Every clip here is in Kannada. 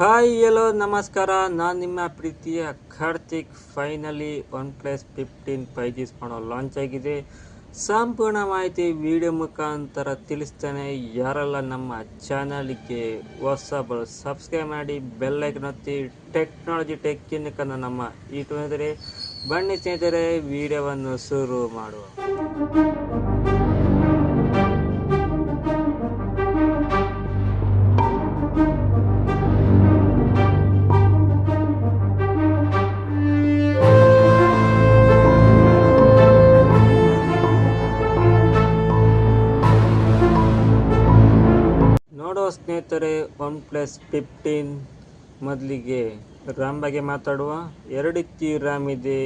ಹಾಯ್ ಎಲ್ಲೋ ನಮಸ್ಕಾರ. ನಾನು ನಿಮ್ಮ ಪ್ರೀತಿಯ Karthik. Finally one plus fifteen five G smart launch ಆಗಿದೆ. ಸಂಪೂರ್ಣ ಮಾಹಿತಿ ವಿಡಿಯೋ ಮುಖಾಂತರ ತಿಳಿಸ್ತೇನೆ. ಯಾರೆಲ್ಲ ನಮ್ಮ ಚಾನಲ್ಗೆ ಹೊಸಬರು ಸಬ್ಸ್ಕ್ರೈಬ್ ಮಾಡಿ ಬೆಲ್ ಐಕನ್ ಒತ್ತಿ ಟೆಕ್ನಾಲಜಿ ಟೆಕ್ಕಿನ ನಮ್ಮ ಇಟ್ಟುಕೊಂಡರೆ ಬನ್ನಿ ಸ್ನೇಹಿತರೆ ವಿಡಿಯೋವನ್ನು ಶುರು ಮಾಡುವ. ಸ್ನೇಹಿತರೆ ಒನ್ ಪ್ಲಸ್ ಫಿಫ್ಟೀನ್ ಮೊದಲಿಗೆ ರ್ಯಾಮ್ ಬಗ್ಗೆ ಮಾತಾಡುವ. ಎರಡು ಜಿ ರ್ಯಾಮ್ ಇದೆ.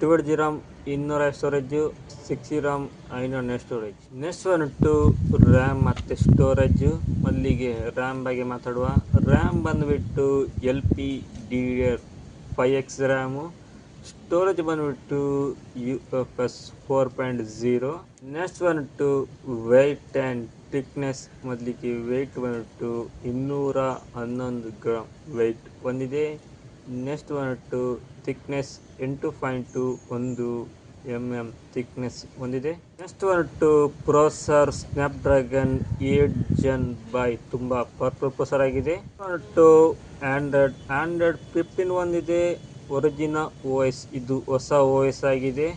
ಟ್ವೆಲ್ ಜಿ ರಾಮ್ ಇನ್ನೂರ ಸ್ಟೋರೇಜು. ಸಿಕ್ಸ್ ಜಿ ರಾಮ್ ಐನೂರ storage. Next one to RAM ಮತ್ತು ಸ್ಟೋರೇಜು. ಮೊದಲಿಗೆ ರ್ಯಾಮ್ ಬಗ್ಗೆ ಮಾತಾಡುವ. ರ್ಯಾಮ್ ಬಂದುಬಿಟ್ಟು L P D R five X RAM. Storage ಬಂದ್ಬಿಟ್ಟು U F S four point zero next one to weight and thickness ಮೊದಲಿಗೆ ವೆಯ್ಟ್ ಬಂದ್ಬಿಟ್ಟು ಇನ್ನೂರ ಹನ್ನೊಂದು ಗ್ರಾಮ್ ವೆಯ್ಟ್ ಹೊಂದಿದೆ ನೆಕ್ಸ್ಟ್ ಬಂದ್ಬಿಟ್ಟು ಥಿಕ್ನೆಸ್ ಎಂಟು ಪಾಯಿಂಟು ಒಂದು ಎಂ ಎಂ ಥಿಕ್ನೆಸ್ ಹೊಂದಿದೆ ನೆಕ್ಸ್ಟ್ ಬಂದ್ಬಿಟ್ಟು processor Snapdragon eight gen five ತುಂಬ ಪರ್ಪಲ್ ಪ್ರೊಸರ್ ಆಗಿದೆ. ಬಂದ್ಬಿಟ್ಟು ಆ್ಯಂಡ್ರಾಯ್ಡ್ ಆ್ಯಂಡ್ರಾಯ್ಡ್ ಫಿಫ್ಟೀನ್ ಒಂದಿದೆ ಒರಿಜಿನ ಓ ಎಸ್ ಇದು ಹೊಸ ಓ ಎಸ್ ಆಗಿದೆ.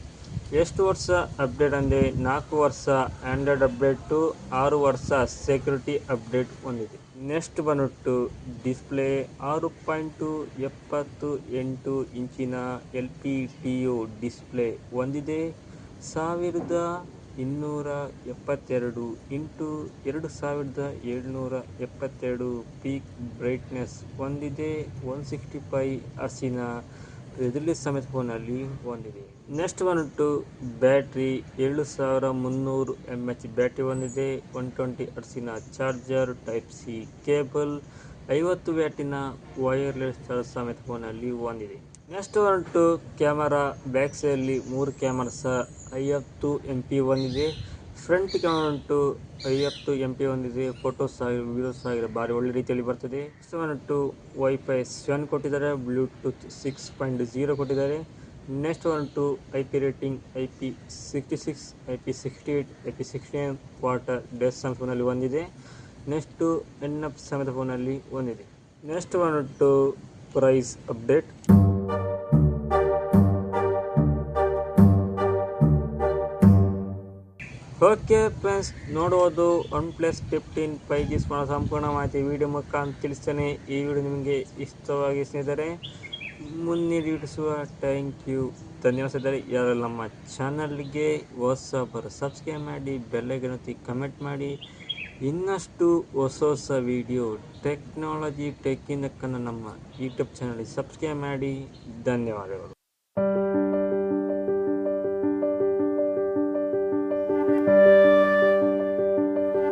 ಎಷ್ಟು ವರ್ಷ ಅಪ್ಡೇಟ್ ಅಂದರೆ ನಾಲ್ಕು ವರ್ಷ ಆ್ಯಂಡ್ರಾಯ್ಡ್ ಅಪ್ಡೇಟು ಆರು ವರ್ಷ ಸೆಕ್ಯೂರಿಟಿ ಅಪ್ಡೇಟ್ ಹೊಂದಿದೆ. ನೆಕ್ಸ್ಟ್ ಬಂದ್ಬಿಟ್ಟು ಡಿಸ್ಪ್ಲೇ ಆರು ಪಾಯಿಂಟು ಎಪ್ಪತ್ತು ಎಂಟು ಇಂಚಿನ L P T U display ಹೊಂದಿದೆ. ಸಾವಿರದ ಇನ್ನೂರ ಎಪ್ಪತ್ತೆರಡು ಇಂಟು ಎರಡು ಸಾವಿರದ ಏಳ್ನೂರ ಎಪ್ಪತ್ತೆರಡು ಪೀಕ್ ಬ್ರೈಟ್ನೆಸ್ ಹೊಂದಿದೆ. ಒನ್ ಸಿಕ್ಸ್ಟಿ ಫೈ ಹರ್ಸಿನ ರಿಲೀಸ್ ಸಮೇತ ಫೋನಲ್ಲಿ ಹೊಂದಿದೆ ನೆಕ್ಸ್ಟ್ ಬಂದ್ಬಿಟ್ಟು ಬ್ಯಾಟ್ರಿ ಏಳು ಸಾವಿರ ಮುನ್ನೂರು ಎಂ ಎಚ್ ಬ್ಯಾಟ್ರಿ ಹೊಂದಿದೆ ಒನ್ ಟ್ವೆಂಟಿ ಹರ್ಸಿನ ಚಾರ್ಜರ್ ಟೈಪ್ ಸಿ ಕೇಬಲ್, ಐವತ್ತು ವ್ಯಾಟಿನ ವೈರ್ಲೆಸ್ ಚಾರ್ಜ್ ಸಮೇತ ಫೋನಲ್ಲಿ ಹೊಂದಿದೆ ನೆಕ್ಸ್ಟ್ ಬಂದ್ಬಿಟ್ಟು ಕ್ಯಾಮರಾ, ಬ್ಯಾಕ್ ಸೈಡಲ್ಲಿ ಮೂರು ಕ್ಯಾಮರಾ ಸಹ ಐವತ್ತು ಎಂ ಪಿ ಹೊಂದಿದೆ ಫ್ರಂಟ್ ಕ್ಯಾಮ್ರಾ ಉಂಟು ಐವತ್ತು ಎಂ ಪಿ ಹೊಂದಿದೆ ಫೋಟೋಸ್ ಆಗಿರೋ ವೀಡಿಯೋಸ್ ಆಗಿದೆ ಭಾರಿ ಒಳ್ಳೆ ರೀತಿಯಲ್ಲಿ ಬರ್ತದೆ. ನೆಕ್ಸ್ಟ್ ಟು ವೈಫೈ ಸೆವೆನ್ ಕೊಟ್ಟಿದ್ದಾರೆ ಬ್ಲೂಟೂತ್ ಸಿಕ್ಸ್ ಪಾಯಿಂಟ್ ಜೀರೋ ಕೊಟ್ಟಿದ್ದಾರೆ. Next one to I P rating I P sixty six I P sixty eight I P sixty nine water ಡೆಸ್ ಫೋನಲ್ಲಿ ಹೊಂದಿದೆ ನೆಕ್ಸ್ಟು ಎನ್ ಎಫ್ ಸಮೇತ ಫೋನಲ್ಲಿ ಹೊಂದಿದೆ next one to price update okay friends ನೋಡುವುದು one plus fifteen five G smart ಸಂಪೂರ್ಣ ಮಾಹಿತಿ. ವಿಡಿಯೋ ಮುಖಾಂತರ ತಿಳಿಸ್ತೇನೆ. ಈ ವಿಡಿಯೋ ನಿಮಗೆ ಇಷ್ಟವಾಗಿ ಸ್ನೇಹಿತರೆ ಮುನ್ನಡೆಸುವ ಥ್ಯಾಂಕ್ ಯು ಧನ್ಯವಾದ ಸ್ನೇಹಿತರೆ, ಯಾರೆಲ್ಲ ನಮ್ಮ ಚಾನಲ್ಗೆ ಹೊಸಬರು ಸಬ್ಸ್ಕ್ರೈಬ್ ಮಾಡಿ ಬೆಲ್ಲೈಕನ್ ಕಮೆಂಟ್ ಮಾಡಿ, ಇನ್ನಷ್ಟು ಹೊಸ ಹೊಸ ವಿಡಿಯೋ ಟೆಕ್ನಾಲಜಿ ಟೆಕ್ಕಿನಕ್ಕನ್ನು ನಮ್ಮ ಯೂಟ್ಯೂಬ್ ಚಾನಲ್ಗೆ ಸಬ್ಸ್ಕ್ರೈಬ್ ಮಾಡಿ. ಧನ್ಯವಾದಗಳು.